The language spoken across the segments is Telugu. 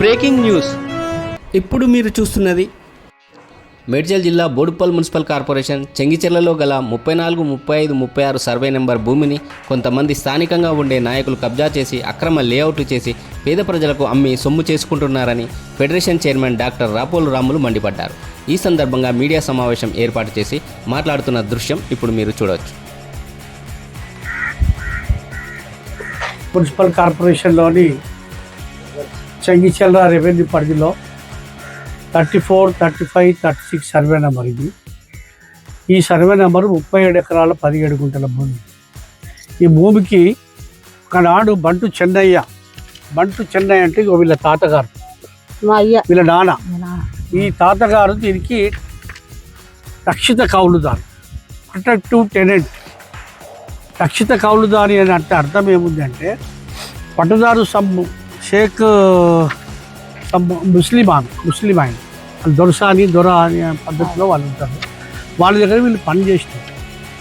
Breaking news. ఇప్పుడు మీరు చూస్తున్నది. మేడ్చల్ జిల్లా బోడుప్పల్ మున్సిపల్ కార్పొరేషన్ చెంగిచెర్లలో గల ముప్పై నాలుగు ముప్పై ఐదు ముప్పై ఆరు సర్వే నెంబర్ భూమిని కొంతమంది స్థానికంగా ఉండే నాయకులు కబ్జా చేసి అక్రమ లేఅవుట్లు చేసి పేద ప్రజలకు అమ్మి సొమ్ము చేసుకుంటున్నారని federation chairman doctor Rapolu Ramulu మండిపడ్డారు. ఈ సందర్భంగా మీడియా సమావేశం ఏర్పాటు చేసి మాట్లాడుతున్న దృశ్యం ఇప్పుడు మీరు చూడవచ్చు మున్సిపల్ కార్పొరేషన్లోని చెంగిచెల్ల రెవెన్యూ పరిధిలో thirty four thirty five thirty six survey number ఇది. ఈ సర్వే నెంబర్ ముప్పై ఏడు ఎకరాల పదిహేడు గుంటల భూమి. ఈ భూమికి ఒకనాడు బంటు చెన్నయ్య బంటు చెన్నయ్య అంటే వీళ్ళ తాతగారు. వీళ్ళ నాన్న. ఈ తాతగారు దీనికి రక్షిత కౌలుదారు ప్రొటెక్టివ్ టెనెంట్ రక్షిత కౌలుదారి అని అంటే అర్థం ఏముంది అంటే పట్టుదారు సమ్ షేక్ సమ్ ముస్లిం ఆమె ముస్లిం ఆయన దొరసాని దొర అనే పద్ధతిలో వాళ్ళు ఉంటారు. వాళ్ళ దగ్గర వీళ్ళు పని చేసినారు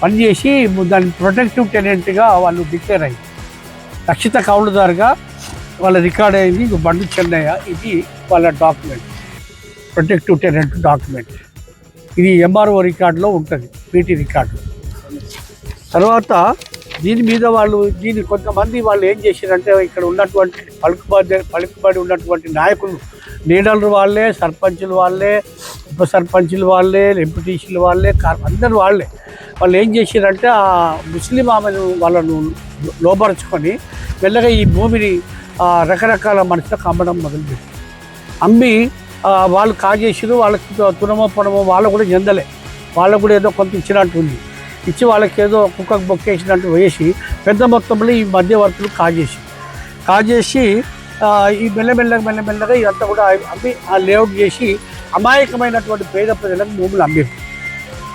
పని చేసి దాని ప్రొటెక్టివ్ టెనెంట్గా వాళ్ళు డిక్లేర్ అయ్యి రక్షిత కౌలుదారుగా వాళ్ళ రికార్డ్ అయింది. బండి చెన్నయ్య ఇది వాళ్ళ డాక్యుమెంట్. Protective tenant document. ఇది ఎంఆర్ఓ రికార్డులో ఉంటుంది. పీటీ రికార్డు తర్వాత దీని మీద వాళ్ళు దీని కొంతమంది వాళ్ళు ఏం చేశారంటే ఇక్కడ ఉన్నటువంటి పలుకుబడి పలుకుబడి ఉన్నటువంటి నాయకులు లీడర్లు వాళ్ళే సర్పంచులు వాళ్ళే ఉప సర్పంచులు వాళ్ళే ఎంపీటీసీలు వాళ్ళే కార్- అందరు వాళ్ళే. వాళ్ళు ఏం చేశారంటే ఆ ముస్లిం ఆమెను వాళ్ళను లోపరుచుకొని మెల్లగా ఈ భూమిని రకరకాల మనుషులకు అమ్మడం మొదలుపెట్టి అమ్మి వాళ్ళు కాజేసారు వాళ్ళకి తునమో పొనమో వాళ్ళు కూడా చెందలే. వాళ్ళకు కూడా ఏదో కొంత ఇచ్చినట్టు ఉంది. ఇచ్చి వాళ్ళకి ఏదో కుక్కకు బొక్కేసినట్టు వేసి పెద్ద మొత్తంలో ఈ మధ్యవర్తులు కాజేసి కాజేసి ఈ మెల్లమెల్లగా మెల్లమెల్లగా ఇదంతా కూడా అమ్మి ఆ లేఅవుట్ చేసి అమాయకమైనటువంటి పేద ప్రజలకు భూములు అమ్మేవి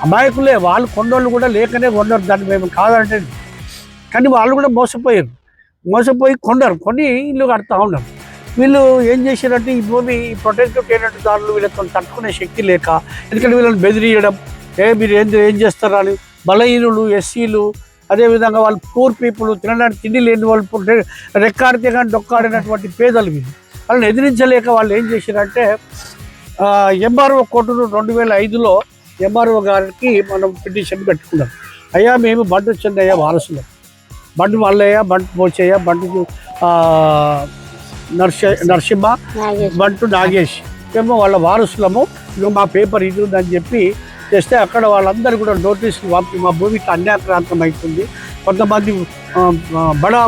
అమాయకులే వాళ్ళు కొన్నోళ్ళు కూడా లేకనే కొన్నారు. దాన్ని మేము కాదంటే కానీ వాళ్ళు కూడా మోసపోయారు. మోసపోయి కొన్నారు. కొని ఇల్లు కడతా ఉన్నారు. వీళ్ళు ఏం చేశారంటే ఈ భూమి ఈ ప్రొటెక్టివ్ టెనెంట్ దారులు వీళ్ళతో తట్టుకునే శక్తి లేక ఎందుకంటే వీళ్ళని బెదిరియడం. ఏ మీరు ఏం ఏం చేస్తారా అని బలహీనులు ఎస్సీలు అదేవిధంగా వాళ్ళు పూర్ పీపుల్ తినడానికి తిండి లేని వాళ్ళు రెక్కాడితే కానీ డొక్కాడినటువంటి పేదలు వీళ్ళు. వాళ్ళని ఎదిరించలేక వాళ్ళు ఏం చేశారంటే ఎంఆర్ఓ కోర్టును రెండు వేల ఐదులో ఎంఆర్ఓ గారికి మనం పిటిషన్ పెట్టుకున్నాం. అయ్యా మేము బంటు చెన్నయ్య వారసులం. బంటు మల్లయ్య బంటు పోచయ్య బంటు ఆ, నర్ష నరసింహ. బంటు నాగేష్ మేము వాళ్ళ వారసులము ఇక మా పేపర్ ఇది ఉందని చెప్పి చేస్తే అక్కడ వాళ్ళందరూ కూడా నోటీసులు పంపి మా భూమికి అన్యాక్రాంతం అవుతుంది కొంతమంది బడా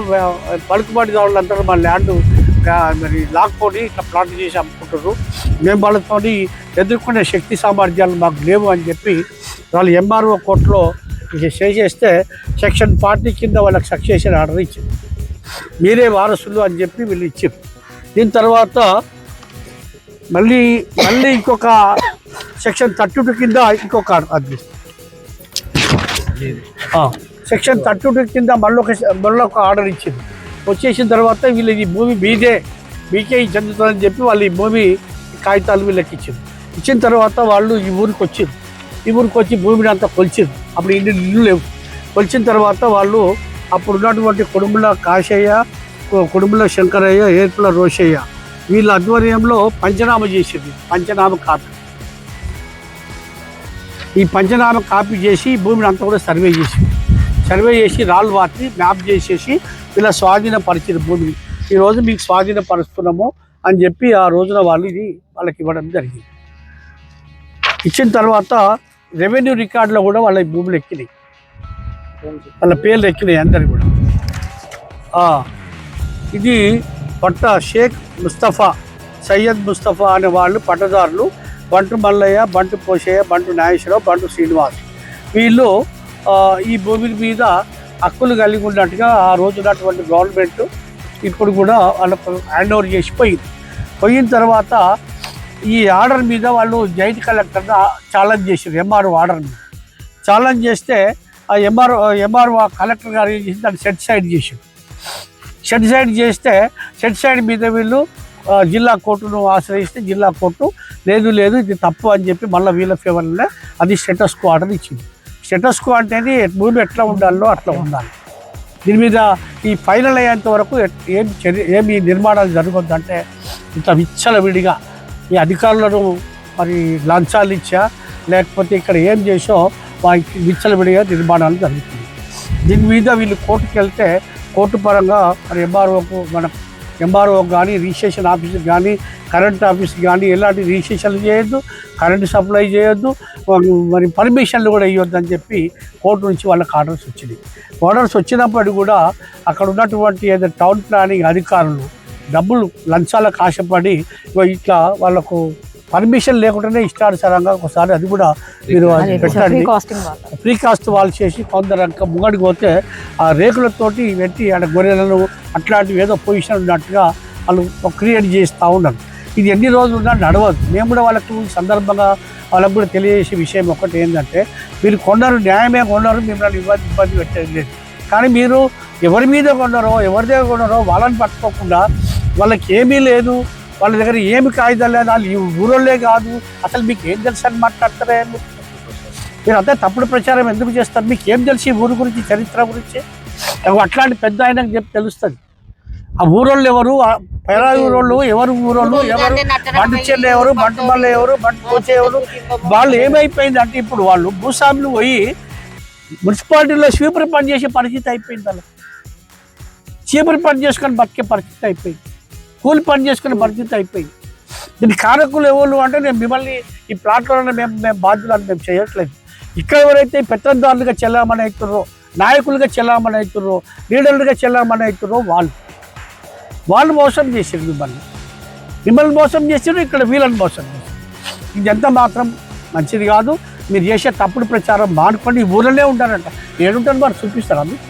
పలుకుబడి వాళ్ళందరూ మా ల్యాండ్ మరి లాక్కొని ఇట్లా ప్లాట్ చేసి అమ్ముకుంటారు మేము వాళ్ళతో ఎదుర్కొనే శక్తి సామర్థ్యాలు మాకు లేవు అని చెప్పి వాళ్ళు ఎంఆర్ఓ కోర్టులో చేసేస్తే సెక్షన్ ఫార్టీ కింద వాళ్ళకి సక్సెషన్ ఆర్డర్ ఇచ్చింది. మీరే వారసులు అని చెప్పి వీళ్ళు ఇచ్చారు దీని తర్వాత మళ్ళీ మళ్ళీ ఇంకొక సెక్షన్ థర్టీ టూ కింద ఇంకొక అది. సెక్షన్ థర్టీ టూ కింద మళ్ళీ ఒక మళ్ళీ ఒక ఆర్డర్ ఇచ్చింది. వచ్చేసిన తర్వాత వీళ్ళు ఈ భూమి మీదే మీకే చెందుతుందని చెప్పి వాళ్ళు ఈ భూమి కాగితాలు వీళ్ళకి ఇచ్చింది. ఇచ్చిన తర్వాత వాళ్ళు ఈ ఊరికి వచ్చింది ఈ ఊరికి వచ్చి భూమిని అంతా కొలిచింది అప్పుడు ఇల్లు ఇల్లు లేవు. కొలిచిన తర్వాత వాళ్ళు అప్పుడు ఉన్నటువంటి కుటుంబంలో కాశయ్య కుటుంబంలో శంకరయ్య ఏర్పుల రోషయ్య వీళ్ళ ఆధ్వర్యంలో పంచనామా చేసింది. పంచనామ కాపీ ఈ పంచనామా కాపీ చేసి భూమిని అంతా కూడా సర్వే చేసి సర్వే చేసి రాళ్ళు వాటిని మ్యాప్ చేసేసి ఇలా స్వాధీనపరిచిన భూమిని. ఈ రోజు మీకు స్వాధీనపరుస్తున్నాము అని చెప్పి ఆ రోజున వాళ్ళు ఇది వాళ్ళకి ఇవ్వడం జరిగింది. ఇచ్చిన తర్వాత రెవెన్యూ రికార్డులో కూడా వాళ్ళ భూములు ఎక్కినాయి. వాళ్ళ పేర్లు ఎక్కినాయి అందరు కూడా. ఇది పట్ట షేక్ ముస్తఫా సయ్యద్ ముస్తఫా అనే వాళ్ళు పట్టదారులు బంటు మల్లయ్య బంటు పోషయ్య బంటు నాగేశ్వరరావు బంటు శ్రీనివాస్. వీళ్ళు ఈ భూమి మీద హక్కులు కలిగి ఉన్నట్టుగా ఆ రోజు ఉన్నటువంటి గవర్నమెంట్ ఇప్పుడు కూడా వాళ్ళకు హ్యాండ్ ఓవర్ చేసి పోయింది. పోయిన తర్వాత ఈ ఆర్డర్ మీద వాళ్ళు జాయింట్ కలెక్టర్గా ఛాలెంజ్ చేశారు ఎంఆర్ఓ ఆర్డర్ మీద. ఛాలెంజ్ చేస్తే ఆ ఎంఆర్ఓ ఎంఆర్ఓ కలెక్టర్ గారు ఏం చేసి దాన్ని సెట్ సైడ్ చేశారు. సెట్ సైడ్ చేస్తే సెట్ సైడ్ మీద వీళ్ళు జిల్లా కోర్టును ఆశ్రయిస్తే జిల్లా కోర్టు లేదు లేదు ఇది తప్పు అని చెప్పి మళ్ళీ వీళ్ళ ఫేవర్లో అది స్టేటస్ కో ఆర్డర్ ఇచ్చింది. స్టేటస్ కో అంటేది భూమి ఎట్లా ఉండాలో అట్లా ఉండాలి. దీని మీద ఈ ఫైనల్ అయ్యేంత వరకు ఎట్- ఏం చర్య ఏమి నిర్మాణాలు జరగొద్దంటే ఇంత విచ్చలవిడిగా ఈ అధికారులను మరి లంచాలు ఇచ్చా లేకపోతే ఇక్కడ ఏం చేసో వారికి విచ్చలవిడిగా నిర్మాణాలు జరుగుతుంది దీని మీద వీళ్ళు కోర్టుకు వెళ్తే కోర్టు పరంగా మరి ఎంఆర్ఓకు మన ఎంఆర్ఓ కానీ రిజిస్ట్రేషన్ ఆఫీస్కి కానీ కరెంట్ ఆఫీస్కి కానీ ఎలాంటి రిజిస్ట్రేషన్లు చేయొద్దు కరెంటు సప్లై చేయొద్దు మరి పర్మిషన్లు కూడా ఇవ్వద్దు అని చెప్పి కోర్టు నుంచి వాళ్ళకి ఆర్డర్స్ వచ్చినాయి. ఆర్డర్స్ వచ్చినప్పటికీ కూడా అక్కడ ఉన్నటువంటి ఏదో టౌన్ ప్లానింగ్ అధికారులు డబ్బులు లంచాలకు ఆశపడి ఇట్లా వాళ్ళకు పర్మిషన్ లేకుండానే ఇష్టానుసారంగా ఒకసారి అది కూడా మీరు పెట్టండి. ఫ్రీ కాస్ట్ వాళ్ళు చేసి కొందరు అంక ముంగడికి పోతే ఆ రేకులతోటి పెట్టి ఆడ గొర్రెలను అట్లాంటివి ఏదో పొజిషన్ ఉన్నట్టుగా వాళ్ళు క్రియేట్ చేస్తూ ఉన్నారు. ఇది ఎన్ని రోజులు ఉన్నా నడవదు. మేము కూడా వాళ్ళకు సందర్భంగా వాళ్ళకు కూడా తెలియజేసే విషయం ఒకటి ఏంటంటే మీరు కొన్నారు న్యాయమే కొన్నారు మిమ్మల్ని ఇబ్బంది ఇబ్బంది పెట్టేది లేదు. కానీ మీరు ఎవరి మీద కొన్నారో ఎవరి దగ్గర కొన్నారో వాళ్ళని పట్టుకోకుండా వాళ్ళకి ఏమీ లేదు. వాళ్ళ దగ్గర ఏమి కాగితాలు లేదు వాళ్ళు ఈ ఊరోళ్ళే కాదు. అసలు మీకు ఏం తెలుసు అని మాట్లాడతారే మీరు అంతా తప్పుడు ప్రచారం ఎందుకు చేస్తారు? మీకు ఏం తెలిసి ఊరు గురించి చరిత్ర గురించి? అట్లాంటి పెద్ద ఆయనకు చెప్పి తెలుస్తుంది. ఆ ఊరోళ్ళు ఎవరు? పేరా ఊరోళ్ళు ఎవరు? ఊరోళ్ళు ఎవరు? బంటు చెల్లి ఎవరు? బంటు మల్ల ఎవరు? బంటు కోచే ఎవరు? వాళ్ళు ఏమైపోయింది అంటే ఇప్పుడు వాళ్ళు భూస్వాములు పోయి మున్సిపాలిటీలో స్వీపర్ పని చేసే పరిస్థితి అయిపోయింది వాళ్ళకి. చీపురు పని చేసుకొని బతికే పరిస్థితి అయిపోయింది. కూలి పని చేసుకునే పరిస్థితి అయిపోయింది. దీని కారకులు ఎవరు అంటే నేను మిమ్మల్ని ఈ ప్లాట్లోనే మేము మేము బాధ్యులను మేము చేయట్లేదు. ఇక్కడ ఎవరైతే పెత్తందారులుగా చెల్లామని అవుతున్నారో నాయకులుగా చెల్లామని అవుతున్నారో లీడర్లుగా చెల్లామని అవుతున్నారో వాళ్ళు. వాళ్ళు మోసం చేశారు మిమ్మల్ని. మిమ్మల్ని మోసం చేశారు ఇక్కడ వీళ్ళని మోసం చేశారు. ఇదంతా మాత్రం మంచిది కాదు. మీరు చేసే తప్పుడు ప్రచారం మానుకోండి ఈ ఊళ్ళోనే ఉంటారంట ఏడుంటారు మరి చూపిస్తారా మీరు?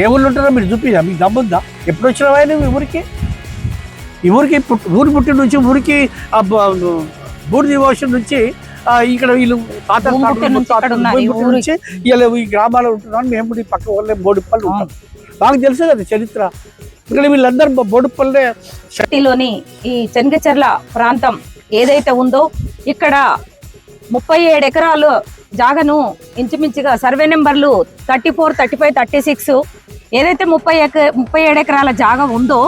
ఏ ఊళ్ళో ఉంటారో మీరు చూపిదా మీకు దమ్ముందా? ఎప్పుడు వచ్చినావా నువ్వు మీ ఊరికి? ఈ ఊరికి ఊరు పుట్టి నుంచి ఊరికి బూడిది ఓషన్ నుంచి ఇక్కడ వీళ్ళు తాత నుంచి వీళ్ళు ఈ గ్రామాల్లో ఉంటున్నాం మేము ఈ పక్క వాళ్ళే బోడుపల్లి ఉంటాం. నాకు తెలుసు కదా చరిత్ర. ఇక్కడ వీళ్ళందరూ బోడుపల్లే సిటీలోని ఈ చెనగచెర్ల ప్రాంతం ఏదైతే ఉందో ఇక్కడ ముప్పై ఏడు ఎకరాలు జాగను ఇంచుమించుగా సర్వే నెంబర్లు thirty four thirty five thirty six ఏదైతే ముప్పై ఎక ముప్పై ఏడు ఎకరాల జాగా ఉందో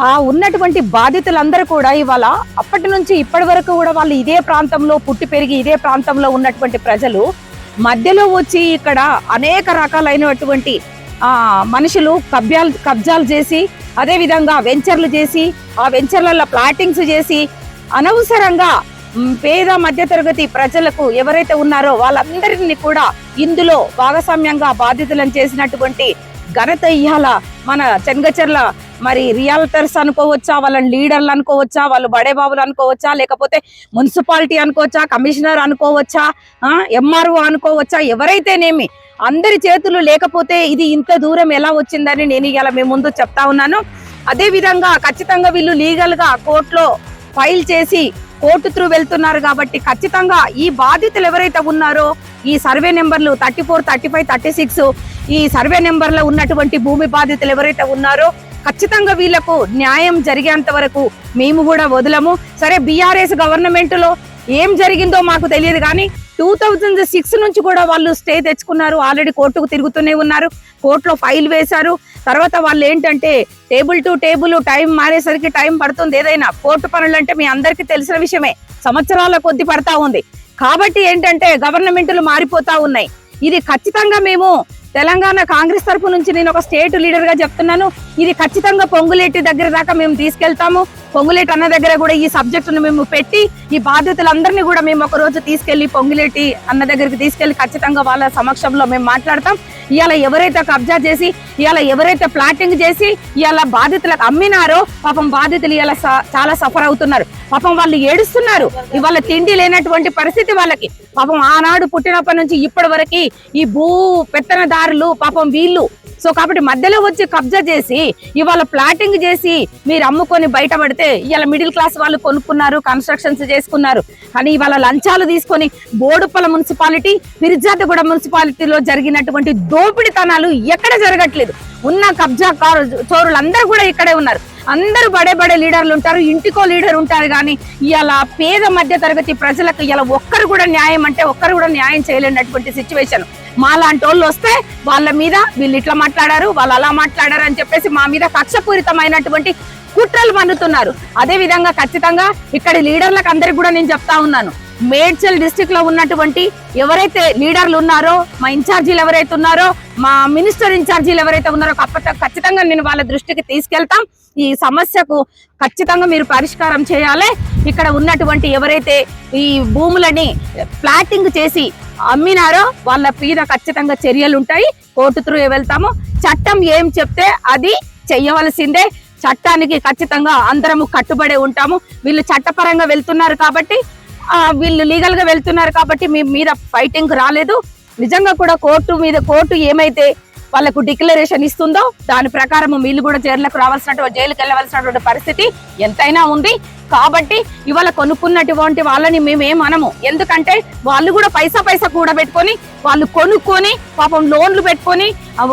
ఆ ఉన్నటువంటి బాధితులందరూ కూడా ఇవాళ అప్పటి నుంచి ఇప్పటి వరకు కూడా వాళ్ళు ఇదే ప్రాంతంలో పుట్టి పెరిగి ఇదే ప్రాంతంలో ఉన్నటువంటి ప్రజలు మధ్యలో వచ్చి ఇక్కడ అనేక రకాలైనటువంటి ఆ మనుషులు కబ్జాలు కబ్జాలు చేసి అదేవిధంగా వెంచర్లు చేసి ఆ వెంచర్లలో ప్లాటింగ్స్ చేసి అనవసరంగా పేద మధ్యతరగతి ప్రజలకు ఎవరైతే ఉన్నారో వాళ్ళందరినీ కూడా ఇందులో భాగస్వామ్యంగా బాధితులను చేసినటువంటి ఘనత ఇయ్యాల మన చెంగచెర్ల మరి రియల్టర్స్ అనుకోవచ్చా? వాళ్ళని లీడర్లు అనుకోవచ్చా? వాళ్ళు బడేబాబులు అనుకోవచ్చా? లేకపోతే మున్సిపాలిటీ అనుకోవచ్చా? కమిషనర్ అనుకోవచ్చా? ఎంఆర్ఓ అనుకోవచ్చా? ఎవరైతేనేమి అందరి చేతులు లేకపోతే ఇది ఇంత దూరం ఎలా వచ్చిందని నేను ఇలా మీ ముందు చెప్తా ఉన్నాను. అదేవిధంగా ఖచ్చితంగా వీళ్ళు లీగల్గా కోర్టులో ఫైల్ చేసి కోర్టు త్రూ వెళ్తున్నారు కాబట్టి ఖచ్చితంగా ఈ బాధితులు ఎవరైతే ఉన్నారో ఈ సర్వే నెంబర్లు thirty four thirty five thirty six ఈ సర్వే నెంబర్లో ఉన్నటువంటి భూమి బాధితులు ఎవరైతే ఉన్నారో ఖచ్చితంగా వీళ్ళకు న్యాయం జరిగేంత వరకు మేము కూడా వదలము. సరే బీఆర్ఎస్ గవర్నమెంట్లో ఏం జరిగిందో మాకు తెలియదు కానీ టూ థౌజండ్ సిక్స్ నుంచి కూడా వాళ్ళు స్టే తెచ్చుకున్నారు. ఆల్రెడీ కోర్టుకు తిరుగుతూనే ఉన్నారు. కోర్టులో ఫైల్ వేశారు. తర్వాత వాళ్ళు ఏంటంటే టేబుల్ టు టేబుల్ టైం మారేసరికి టైం పడుతుంది ఏదైనా. కోర్టు పనులు అంటే మీ అందరికీ తెలిసిన విషయమే. సంవత్సరాల కొద్ది పడతా ఉంది. కాబట్టి ఏంటంటే గవర్నమెంట్లు మారిపోతా ఉన్నాయి. ఇది ఖచ్చితంగా మేము తెలంగాణ కాంగ్రెస్ తరపు నుంచి నేను ఒక స్టేట్ లీడర్గా చెప్తున్నాను. ఇది ఖచ్చితంగా పొంగులేటి దగ్గర దాకా మేము తీసుకెళ్తాము. పొంగులేటి అన్న దగ్గర కూడా ఈ సబ్జెక్టును మేము పెట్టి ఈ బాధ్యతలందరినీ కూడా మేము ఒక రోజు తీసుకెళ్ళి పొంగులేటి అన్న దగ్గరికి తీసుకెళ్ళి ఖచ్చితంగా వాళ్ళ సమక్షంలో మేము మాట్లాడతాం. ఇవాళ ఎవరైతే కబ్జా చేసి ఇవాళ ఎవరైతే ప్లాటింగ్ చేసి ఇవాళ బాధితులకు అమ్మినారో పాపం బాధితులు ఇవాళ చాలా సఫర్ అవుతున్నారు. పాపం వాళ్ళు ఏడుస్తున్నారు. ఇవాళ తిండి లేనటువంటి పరిస్థితి వాళ్ళకి. పాపం ఆనాడు పుట్టినప్పటి నుంచి ఇప్పటి వరకు ఈ భూ పెత్తనదారులు పాపం వీళ్ళు. సో కాబట్టి మధ్యలో వచ్చి కబ్జా చేసి ఇవాళ ప్లాటింగ్ చేసి మీరు అమ్ముకొని బయటపడితే ఇవాళ మిడిల్ క్లాస్ వాళ్ళు కొనుక్కున్నారు కన్స్ట్రక్షన్స్ చేసుకున్నారు. కానీ ఇవాళ లంచాలు తీసుకొని బోడుప్పల మున్సిపాలిటీ మిర్జాతగూడ మున్సిపాలిటీలో జరిగినటువంటి దోపిడితనాలు ఎక్కడ జరగట్లేదు. ఉన్న కబ్జా కారు చోరులందరూ కూడా ఇక్కడే ఉన్నారు. అందరూ బడే బడే లీడర్లు ఉంటారు ఇంటికో లీడర్ ఉంటారు కానీ ఇలా పేద మధ్య తరగతి ప్రజలకు ఇలా ఒక్కరు కూడా న్యాయం అంటే ఒక్కరు కూడా న్యాయం చేయలేనటువంటి సిచ్యువేషన్ మా లాంటి వాళ్ళు వస్తే వాళ్ళ మీద వీళ్ళు ఇట్లా మాట్లాడారు వాళ్ళు అలా మాట్లాడారు అని చెప్పేసి మా మీద కక్షపూరితమైనటువంటి కుట్రలు మన్నుతున్నారు. అదే విధంగా ఖచ్చితంగా ఇక్కడ లీడర్లకు అందరికి కూడా నేను చెప్తా ఉన్నాను. మేడ్చల్ డిస్టిక్లో ఉన్నటువంటి ఎవరైతే లీడర్లు ఉన్నారో మా ఇన్ఛార్జీలు ఎవరైతే ఉన్నారో మా మినిస్టర్ ఇన్ఛార్జీలు ఎవరైతే ఉన్నారో ఖచ్చితంగా నేను వాళ్ళ దృష్టికి తీసుకెళ్తాం. ఈ సమస్యకు ఖచ్చితంగా మీరు పరిష్కారం చేయాలి. ఇక్కడ ఉన్నటువంటి ఎవరైతే ఈ భూములని ప్లాటింగ్ చేసి అమ్మినారో వాళ్ళ మీద ఖచ్చితంగా చర్యలు ఉంటాయి. కోర్టు త్రూ వెళ్తాము. చట్టం ఏం చెప్తే అది చెయ్యవలసిందే చట్టానికి ఖచ్చితంగా అందరము కట్టుబడి ఉంటాము. వీళ్ళు చట్టపరంగా వెళ్తున్నారు కాబట్టి వీళ్ళు లీగల్గా వెళ్తున్నారు కాబట్టి మీ మీద ఫైటింగ్ రాలేదు. నిజంగా కూడా కోర్టు మీద కోర్టు ఏమైతే వాళ్ళకు డిక్లరేషన్ ఇస్తుందో దాని ప్రకారం వీళ్ళు కూడా జైలుకు రావాల్సినటువంటి జైలుకు వెళ్ళవలసినటువంటి పరిస్థితి ఎంతైనా ఉంది. కాబట్టి ఇవాళ కొనుక్కున్నటువంటి వాళ్ళని మేమేం అనము ఎందుకంటే వాళ్ళు కూడా పైసా పైసా కూడా పెట్టుకొని వాళ్ళు కొనుక్కొని పాపం లోన్లు పెట్టుకొని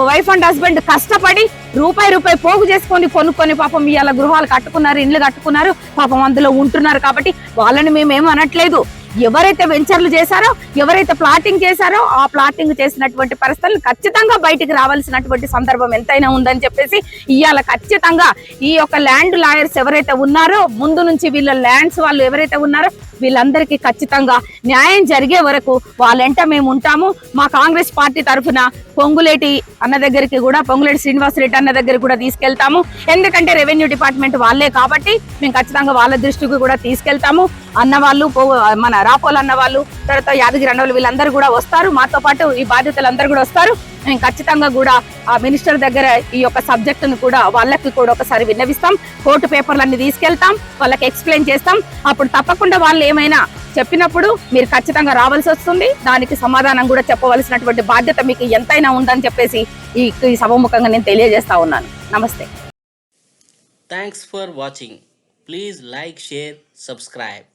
వైఫ్ అండ్ హస్బెండ్ కష్టపడి రూపాయి రూపాయి పోగు చేసుకొని కొనుక్కొని పాపం ఇవాళ గృహాలు కట్టుకున్నారు ఇండ్లు కట్టుకున్నారు పాపం అందులో ఉంటున్నారు కాబట్టి వాళ్ళని మేమేం అనట్లేదు. ఎవరైతే వెంచర్లు చేశారో ఎవరైతే ప్లాటింగ్ చేశారో ఆ ప్లాటింగ్ చేసినటువంటి పరిస్థితులు ఖచ్చితంగా బయటికి రావాల్సినటువంటి సందర్భం ఎంతైనా ఉందని చెప్పేసి ఇవాళ ఖచ్చితంగా ఈ యొక్క ల్యాండ్ లాయర్స్ ఎవరైతే ఉన్నారో ముందు నుంచి వీళ్ళ ల్యాండ్స్ వాళ్ళు ఎవరైతే ఉన్నారో వీళ్ళందరికీ ఖచ్చితంగా న్యాయం జరిగే వరకు వాళ్ళెంట మేము ఉంటాము. మా కాంగ్రెస్ పార్టీ తరఫున పొంగులేటి అన్న దగ్గరికి కూడా పొంగులేటి శ్రీనివాస్ రెడ్డి అన్న దగ్గరికి కూడా తీసుకెళ్తాము. ఎందుకంటే రెవెన్యూ డిపార్ట్మెంట్ వాళ్ళే కాబట్టి మేము ఖచ్చితంగా వాళ్ళ దృష్టికి కూడా తీసుకెళ్తాము. అన్న వాళ్ళు పో- మన రాపోలు అన్న వాళ్ళు తర్వాత యాదగిరి అన్న వాళ్ళు వీళ్ళందరూ కూడా వస్తారు. మాతో పాటు ఈ బాధ్యతలు అందరూ కూడా వస్తారు. మేము ఖచ్చితంగా కూడా ఆ మినిస్టర్ దగ్గర ఈ యొక్క సబ్జెక్టును కూడా వాళ్ళకి కూడా ఒకసారి విన్నవిస్తాం. కోర్టు పేపర్లన్నీ తీసుకెళ్తాం. వాళ్ళకి ఎక్స్ప్లెయిన్ చేస్తాం. అప్పుడు తప్పకుండా వాళ్ళు ఏమైనా చెప్పినప్పుడు మీరు ఖచ్చితంగా రావాల్సి వస్తుంది. దానికి సమాధానం కూడా చెప్పవలసినటువంటి బాధ్యత మీకు ఎంతైనా ఉందని చెప్పేసి ఈ ఈ సభముఖంగా నేను తెలియజేస్తా ఉన్నాను. నమస్తే. Thanks for watching please like share subscribe